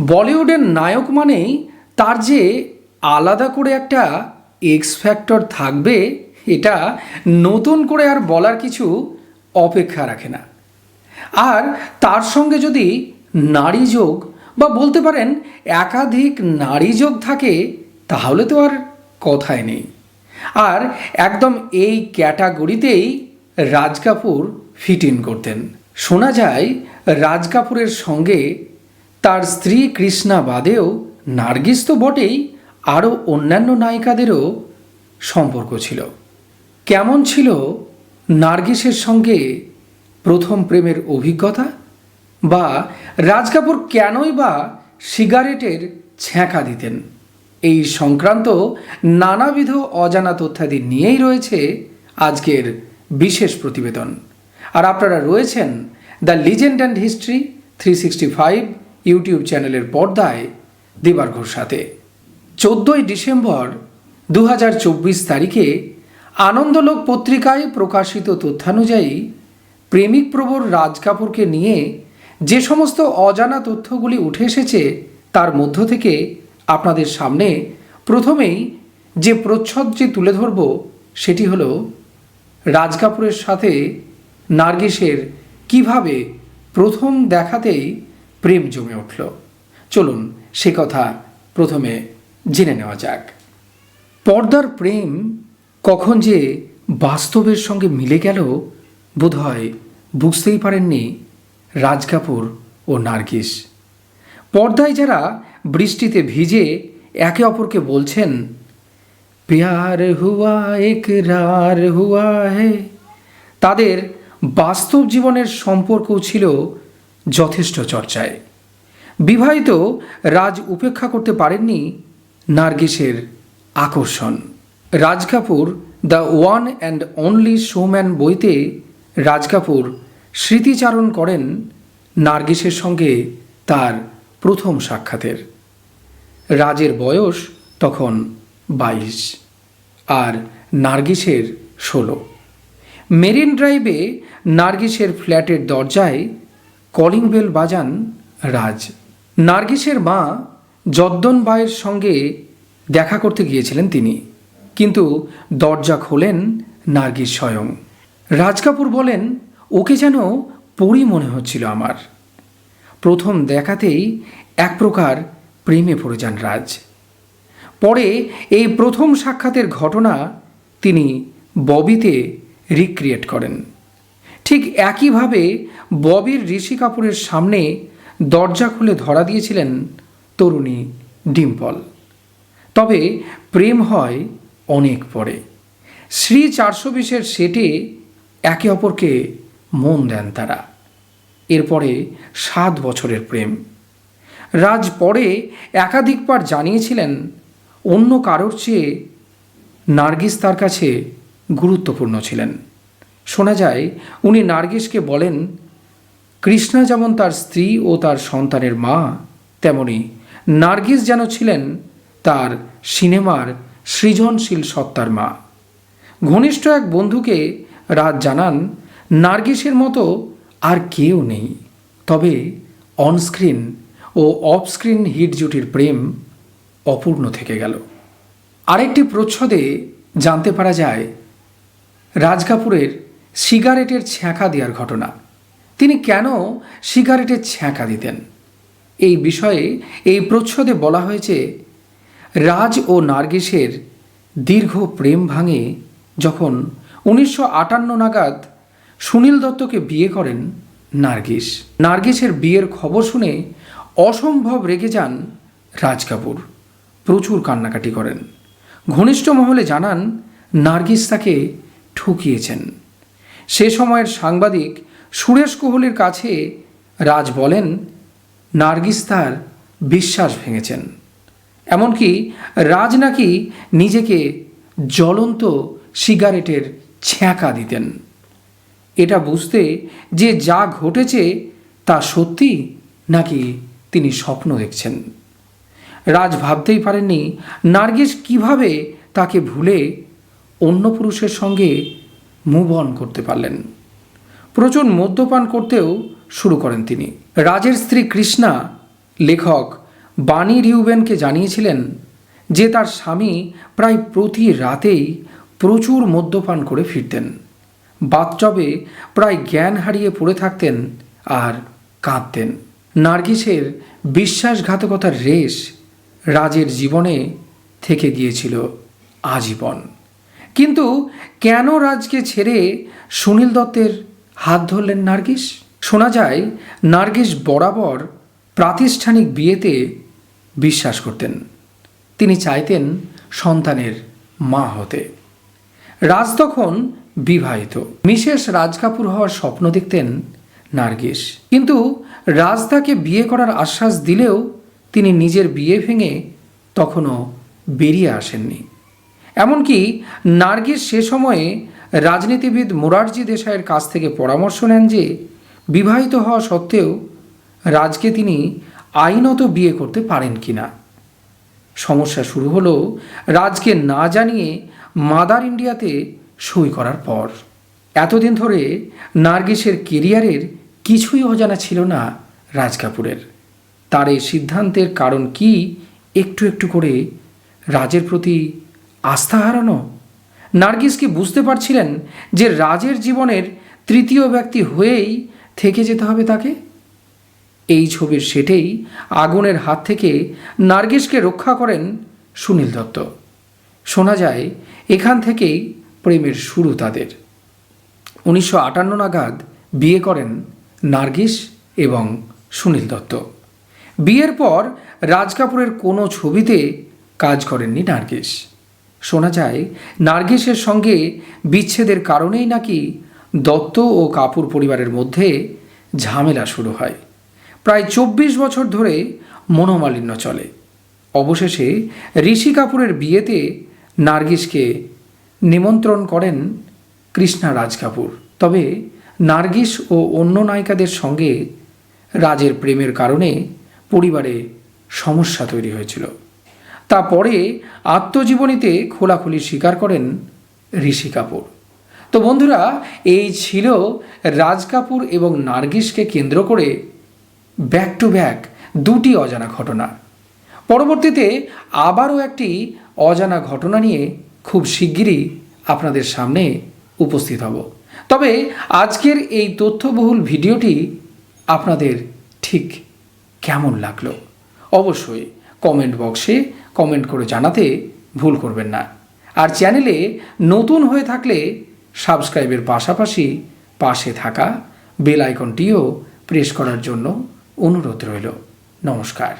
বলিউডের নায়ক মানেই তার যে আলাদা করে একটা এক্স ফ্যাক্টর থাকবে, এটা নতুন করে আর বলার কিছু অপেক্ষা রাখে না। আর তার সঙ্গে যদি নারী যোগ বা বলতে পারেন একাধিক নারী যোগ থাকে, তাহলে তো আর কথাই নেই। আর একদম এই ক্যাটাগরিতেই রাজ কাপুর ফিট ইন করতেন। শোনা যায় রাজ কাপুরের সঙ্গে তার স্ত্রী কৃষ্ণা বাদেও নার্গিস তো বটেই আরও অন্যান্য নায়িকাদেরও সম্পর্ক ছিল। কেমন ছিল নার্গিসের সঙ্গে প্রথম প্রেমের অভিজ্ঞতা? বা রাজ কাপুর কেনই বা সিগারেটের ছ্যাঁকা দিতেন? এই সংক্রান্ত নানাবিধ অজানা তথ্যাদি নিয়েই রয়েছে আজকের বিশেষ প্রতিবেদন। আর আপনারা রয়েছেন the legend and history three sixty five YouTube চ্যানেলের পর্দায় দিবার্ঘর সাথে। চোদ্দই ডিসেম্বর দু হাজার চব্বিশ তারিখে আনন্দলোক পত্রিকায় প্রকাশিত তথ্যানুযায়ী প্রেমিক প্রবর রাজ কাপুরকে নিয়ে যে সমস্ত অজানা তথ্যগুলি উঠে এসেছে তার মধ্য থেকে আপনাদের সামনে প্রথমেই যে প্রচ্ছদটি তুলে ধরব সেটি হলো রাজ কাপুরের সাথে নার্গিসের কীভাবে প্রথম দেখাতেই প্রেম জমে উঠল। চলুন সে কথা প্রথমে জেনে নেওয়া যাক। পর্দার প্রেম কখন যে বাস্তবের সঙ্গে মিলে গেল বোধহয় বুঝতেই পারেননি রাজ কাপুর ও নার্গিস। পর্দায় যারা বৃষ্টিতে ভিজে একে অপরকে বলছেন, প্যার হুয়া একরার হুয়া হে। তাদের বাস্তব জীবনের সম্পর্কও ছিল যথেষ্ট চর্চায়। বিবাহিত রাজ উপেক্ষা করতে পারেননি নার্গিসের আকর্ষণ। Raj Kapoor the one and only showman বইতে রাজ কাপুর স্মৃতিচারণ করেন নার্গিসের সঙ্গে তার প্রথম সাক্ষাতের। রাজের বয়স তখন বাইশ আর নার্গিসের ষোলো। মেরিন ড্রাইভে নার্গিসের ফ্ল্যাটের দরজায় কলিং বেল বাজান রাজ। নার্গিসের মা যদ্দন বায়ের সঙ্গে দেখা করতে গিয়েছিলেন তিনি, কিন্তু দরজা খোলেন নার্গিস স্বয়ং। রাজ কাপুর বলেন, ওকে যেন পরি মনে হচ্ছিল আমার। প্রথম দেখাতেই এক প্রকার প্রেমে পড়ে যান রাজ। পরে এই প্রথম সাক্ষাতের ঘটনা তিনি ববিতে রিক্রিয়েট করেন। ঠিক একইভাবে ববির ঋষি কাপুরের সামনে দরজা খুলে ধরা দিয়েছিলেন তরুণী ডিম্পল। তবে প্রেম হয় অনেক পরে। শ্রী চারশো বিশের সেটে একে অপরকে মন দেন তারা। এরপরে সাত বছরের প্রেম। রাজ পরে একাধিকবার জানিয়েছিলেন অন্য কারোর চেয়ে নার্গিস তার কাছে গুরুত্বপূর্ণ ছিলেন। শোনা যায়, উনি নার্গিসকে বলেন কৃষ্ণা যেমন তার স্ত্রী ও তার সন্তানের মা, তেমনি নার্গিস যেন ছিলেন তার সিনেমার সৃজনশীল সত্তার মা। ঘনিষ্ঠ এক বন্ধুকে রাত জানান, নার্গিসের মতো আর কেউ নেই। তবে অনস্ক্রিন ও অফস্ক্রিন হিট জুটির প্রেম অপূর্ণ থেকে গেল। আরেকটি প্রচ্ছদে জানতে পারা যায়, রাজ কাপুরের সিগারেটের ছ্যাঁকা দেওয়ার ঘটনা। তিনি কেন সিগারেটের ছ্যাঁকা দিতেন? এই বিষয়ে, এই প্রচ্ছদে বলা হয়েছে, রাজ ও নার্গিসের দীর্ঘ প্রেম ভাঙে যখন উনিশশো আটান্ন নাগাদ সুনীল দত্তকে বিয়ে করেন নার্গিস। নার্গিসের বিয়ের খবর শুনে অসম্ভব রেগে যান রাজ কাপুর। প্রচুর কান্নাকাটি করেন। ঘনিষ্ঠ মহলে জানান, নার্গিস তাকে ঠকিয়েছেন। সে সময়ের সাংবাদিক সুরেশ কোহলির কাছে রাজ বলেন, নার্গিস তার বিশ্বাস ভেঙেছেন। এমনকি রাজ নাকি নিজেকে জ্বলন্ত সিগারেটের ছ্যাঁকা দিতেন। এটা বুঝতে যে যা ঘটেছে তা সত্যি নাকি তিনি স্বপ্ন দেখছেন? রাজ ভাবতেই পারেননি নার্গিস কীভাবে তাকে ভুলে অন্য পুরুষের সঙ্গে মুভ অন করতে পারলেন। প্রচুর মদ্যপান করতেও শুরু করেন তিনি। রাজের স্ত্রী কৃষ্ণা লেখক বানি রিউবেনকে জানিয়েছিলেন যে তার স্বামী প্রায় প্রতি রাতেই প্রচুর মদ্যপান করে ফিরতেন। বাথটবে প্রায় জ্ঞান হারিয়ে পড়ে থাকতেন আর কাঁদতেন। নার্গিসের বিশ্বাসঘাতকতার রেশ রাজের জীবনে থেকে গিয়েছিল আজীবন। কিন্তু কেন রাজকে ছেড়ে সুনীল দত্তের হাত ধরলেন নার্গিস। শোনা যায়, নার্গিস বরাবর প্রাতিষ্ঠানিক বিয়েতে বিশ্বাস করতেন। তিনি চাইতেন সন্তানের মা হতে। রাজ তখন বিবাহিত। মিসেস রাজ কাপুর হওয়ার স্বপ্ন দেখতেন নার্গিস। কিন্তু রাজ তাকে বিয়ে করার আশ্বাস দিলেও তিনি নিজের বিয়ে ভেঙে তখনও বেরিয়ে আসেননি। এমনকি নার্গিস সে সময়ে রাজনীতিবিদ মোরারজি দেশাইয়ের কাছ থেকে পরামর্শ নেন যে, বিবাহিত হওয়া সত্ত্বেও রাজকে তিনি আইনত বিয়ে করতে পারেন কিনা সমস্যা শুরু হলো রাজকে না জানিয়ে মাদার ইন্ডিয়াতে সই করার পর। এতদিন ধরে নার্গিসের কেরিয়ারের কিছুই অজানা ছিল না রাজ কাপুরের। তার এই সিদ্ধান্তের কারণ কি একটু একটু করে রাজের প্রতি আস্থা হারানো নার্গিস কি বুঝতে পারছিলেন যে রাজের জীবনের তৃতীয় ব্যক্তি হয়েই থেকে যেতে হবে তাকে? এই ছবির সেটেই আগুনের হাত থেকে নার্গিসকে রক্ষা করেন সুনীল দত্ত। শোনা যায়, এখান থেকেই প্রেমের শুরু তাদের। উনিশশো আটান্ন নাগাদ বিয়ে করেন নার্গিস এবং সুনীল দত্ত। বিয়ের পর রাজ কাপুরের কোনো ছবিতে কাজ করেননি নার্গিস। শোনা যায়, নার্গিসের সঙ্গে বিচ্ছেদের কারণেই নাকি দত্ত ও কাপুর পরিবারের মধ্যে ঝামেলা শুরু হয়। প্রায় চব্বিশ বছর ধরে মনোমালিন্য চলে। অবশেষে ঋষি কাপুরের বিয়েতে নার্গিসকে নিমন্ত্রণ করেন কৃষ্ণা রাজ কাপুর। তবে নার্গিস ও অন্য নায়িকাদের সঙ্গে রাজের প্রেমের কারণে পরিবারে সমস্যা তৈরি হয়েছিল। তা পরে আত্মজীবনীতে খোলাখুলি স্বীকার করেন ঋষি কাপুর। তো বন্ধুরা, এই ছিল রাজ কাপুর এবং নার্গিসকে কেন্দ্র করে ব্যাক টু ব্যাক দুটি অজানা ঘটনা। পরবর্তীতে আবারও একটি অজানা ঘটনা নিয়ে খুব শিগগিরই আপনাদের সামনে উপস্থিত হব। তবে আজকের এই তথ্যবহুল ভিডিওটি আপনাদের ঠিক কেমন লাগল? অবশ্যই কমেন্ট বক্সে কমেন্ট করে জানাতে ভুল করবেন না। আর চ্যানেলে নতুন হয়ে থাকলে সাবস্ক্রাইবের পাশাপাশি পাশে থাকা বেল আইকনটিও প্রেস করার জন্য অনুরোধ রইল। নমস্কার।